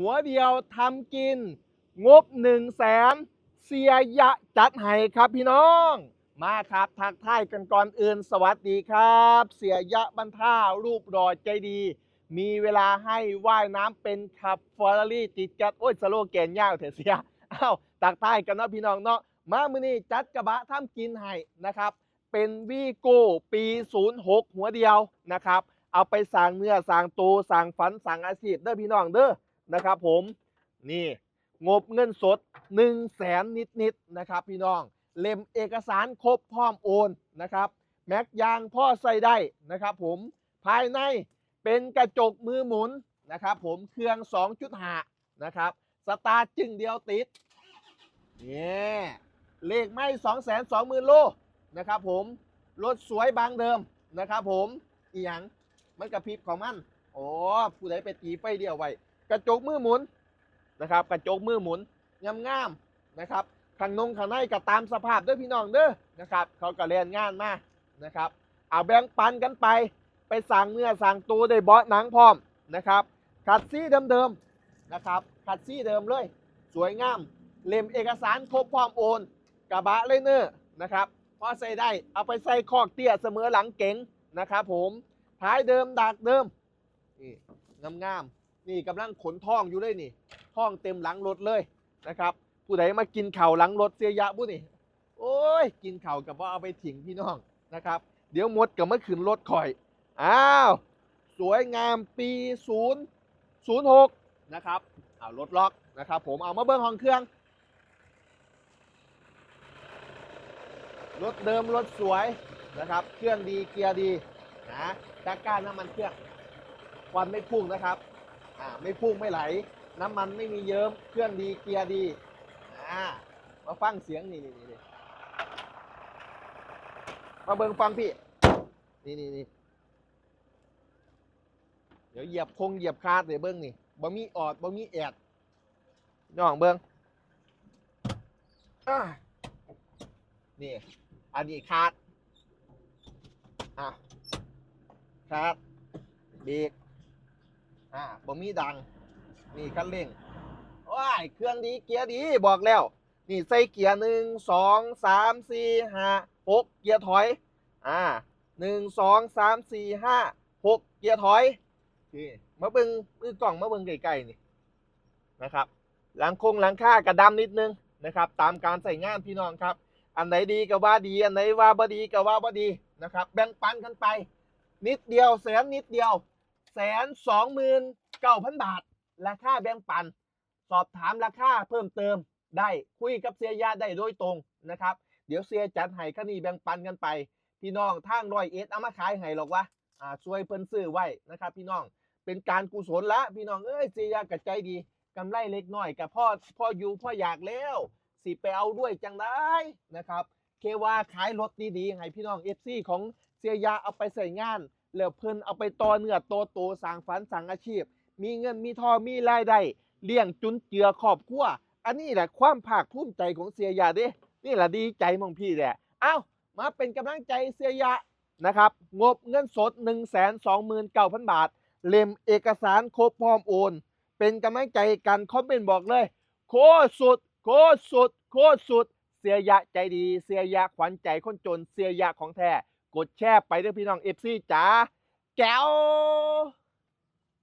หัวเดียวทำกิน งบ1นึ่งแสนเสียยะจัดให้ครับพี่น้อง มาครับทักทายกันก่อนอื่นสวัสดีครับ เสียยะบรรท่ารูปรอใจดี มีเวลาให้ว่ายน้ำเป็นขับฟอร์รี่ติดกัดโอ้ยสโลแกนยาวเถอะเสียอ้าวตักทายกันเนาะพี่น้องเนาะมามือนี้จัดกระบะทำกินให้นะครับ เป็นวีโก้ปี 06 หัวเดียวนะครับ เอาไปสั่งเนื้อสั่งตูสั่งฝันสั่งอาชีพเด้อพี่น้องเด้อ นะครับผมนี่งบเงินสด1 0 0 0 0แสนนิดๆนะครับ พี่น้อง เล่มเอกสารครบพร้อมโอนนะครับแม็กยางพ่อใส่ได้นะครับผมภายในเป็นกระจกมือหมุนนะครับผมเครื่อง2.5นะครับสตาร์จึงเดียวติดเนี่เลขไม่2 2 0 0 0 0โลนะครับผมรถสวยบางเดิมนะครับผมอีหยังมันกระพริบของมัน โอ้ผู้ใดไปตีไฟเดียวไว้ กระจกมือหมุนนะครับ กระจกมือหมุนงามๆนะครับข้างนงข้างในก็ตามสภาพเด้วยพี่น้องเด้อนะครับ เขาก็เรียนงานมานะครับเอาแบ่งปันกันไป ไปสั่งเนื้อสั่งตัวได้เบาะหนังพร้อมนะครับขัดซี่เดิมๆนะครับขัดซี่เดิมเลย สวยงามเล่มเอกสารครบพร้อมโอนกระบะเลยเนอร์นะครับพอใส่ได้เอาไปใส่คอกเตี้ยเสมอหลังเก๋งนะครับผมท้ายเดิมดักเดิมนี่งามๆ นี่กำลังขนท่องอยู่เลยนี่ท่องเต็มหลังรถเลยนะครับ ผู้ใดมากินเข่าหลังรถเสียยะบุนี่ โอ้ย กินเข่ากับว่าเอาไปถิงพี่น้องนะครับ เดี๋ยวมดกับเมื่อคืนรถคอย อ้าว สวยงามปี0 0 6นะครับเอารถล็อกนะครับผมเอามาเบิ้งห้องเครื่องรถเดิมรถสวยนะครับ เครื่องดีเกียร์ดีนะตะกร้าน้ำมันเครื่องควันไม่พุ่งนะครับ อ่าไม่พุ่งไม่ไหล น้ำมันไม่มีเยิ้มเครื่องดีเกียร์ดีอ่ามาฟังเสียงนี่นี่นี่มาเบิ่งฟังพี่นี่นี่นี่เดี๋ยวเหยียบคงเหยียบคาดเดี๋ยวเบิ่งนี่บ่มีออดบ่มีแอดน้องเบิ่งอ่านี่ อันนี้คาดอะคาดเบรก อ่าบ่มีดัง นี่คันเร่งว้ายเครื่องดีเกียร์ดีบอกแล้ว นี่ใส่เกียร์หนึ่งสองสามสี่ห้าหกเกียร์ถอย อ่าหนึ่งสองสามสี่ห้าหกเกียร์ถอยนี่มาเบิ่งมือกล่องมาเบิ่งไกลๆนี่นะครับหลังคงหลังค่ากระดำนิดนึงนะครับ ตามการใส่งานพี่น้องครับ อันไหนดีก็ว่าดี อันไหนว่าบ่ดีก็ว่าบ่ดีนะครับ แบ่งปันกันไป นิดเดียวแสนนิดเดียว แสนสองหมื่นเก้าพันบาท ราคาแบ่งปัน สอบถามราคาเพิ่มเติมได้คุยกับเสียยาได้โดยตรงนะครับ เดี๋ยวเสียจัดให้คนี่แบ่งปันกันไป พี่น้องทางรอยเอ็ดเอามาขายให้หรอกวะอ่าช่วยเพิ่นซื้อไว้นะครับ พี่น้องเป็นการกุศลละพี่น้องเอ้ยเสียยากระใจดีกำไรเล็กน้อยกับพ่อพ่ออยู่พ่ออยากแล้ว สิไปเอาด้วยจังได้นะครับ เคว่าขายรถดีๆให้พี่น้อง FC ของเสียยาเอาไปใส่งาน แล้วเพิ่นเอาไปต่อเนื้อโตโตสร้างฝันสร้างอาชีพ มีเงินมีทองมีรายได้เลี้ยงจุนเจือครอบครัวอันนี้แหละความภาคภูมิใจของเสียยาเด้นี่แหละดีใจมองพี่แหละเอ้ามาเป็นกำลังใจเสียยะนะครับงบเงินสด 1 2 9 0 0 0 บาท เล่มเอกสารครบพร้อมโอน เป็นกำลังใจกันคอมเมนต์บอกเลย โคตรสุด โคตรสุด โคตรสุด เสียยะใจดี เสียยะขวัญใจคนจนเสียยะของแท้ กดแชร์ไปด้วยพี่น้องเอฟซีจ๋าแก้ว